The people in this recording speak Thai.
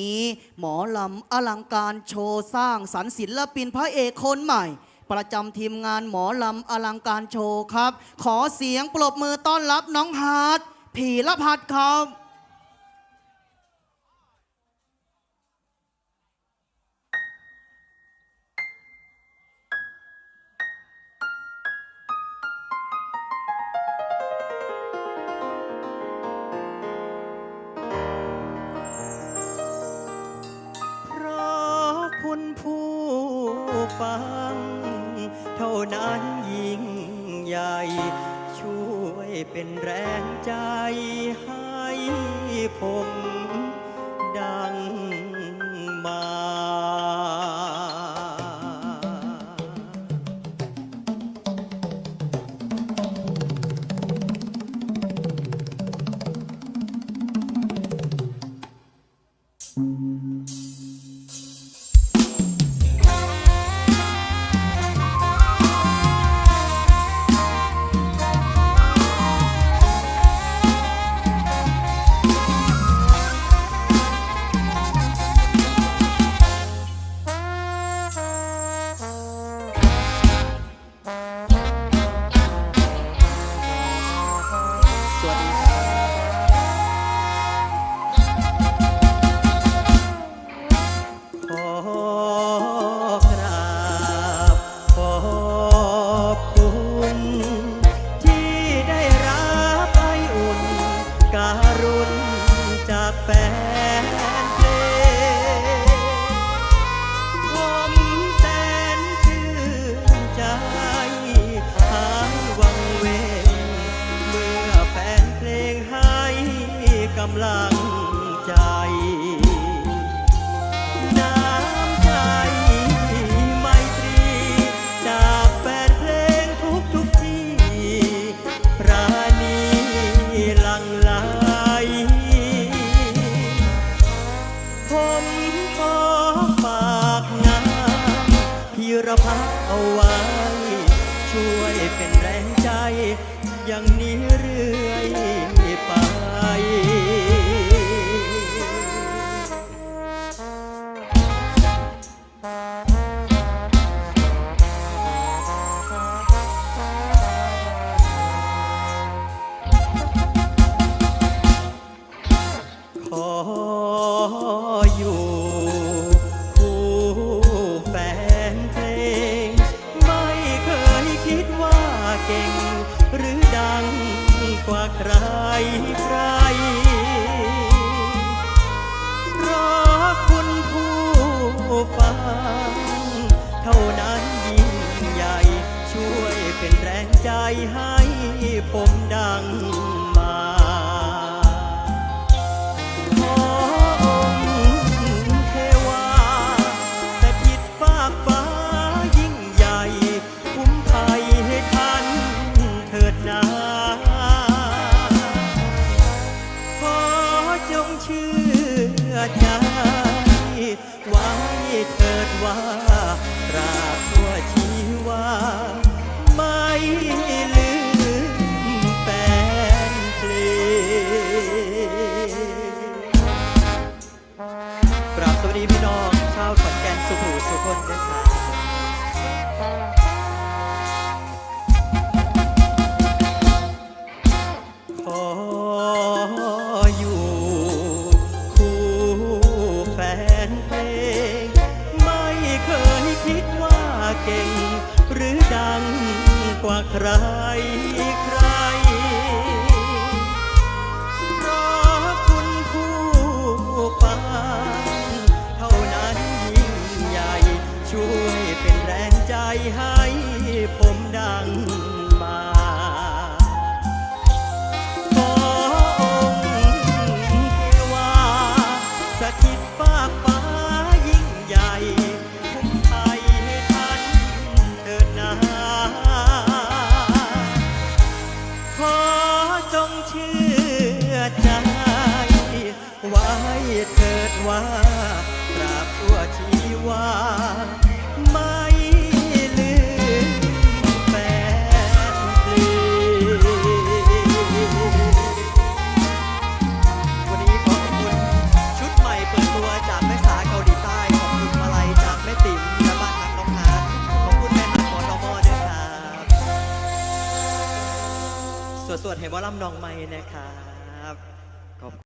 นี้หมอลำอลังการโชว์สร้างสรรค์ศิลปินพระเอกคนใหม่ ประจำทีมงานหมอลำอลังการโชว์ครับ ขอเสียงปรบมือต้อนรับน้องฮาร์ดผีละพัดครับ ฟัง เท่านั้นยิ่งใหญ่ ช่วยเป็นแรงใจให้ผมดังมาำลังใจ น้ำใจไมตรี จากแฟนเพลงทุกทุกที่ ปราณีหลังไหลผมขอฝากงานพิรพัฒเอาไว้ ช่วยเป็นแรงใจย่าง เก่ง หรือดังกว่าใครใครเพราะคุณผู้ฟังเท่านั้นยิ่งใหญ่ ช่วยเป็นแรงใจให้ผมดัง ว่าราบชั่วชีวาไม่ลืมแฟนเพลงกราบสวัสดีพี่น้องชาวขอนแก่นสุขุสุคนด้วยครับขอ ว่าใคร ว่าตราบชั่วชีวาไม่ลืมแฟนเลงวันนี้ขอบคุณชุดใหม่เปิดตัวจากแม่สาเกาหลีใต้ ขอบคุณมาลัยจากแม่ติ๋มและบ้านหักน้องฮาร์ดขอบคุณแม่หักหมอนอมอด้วยครับสวดๆเห้บอลลันองไม้นะครับ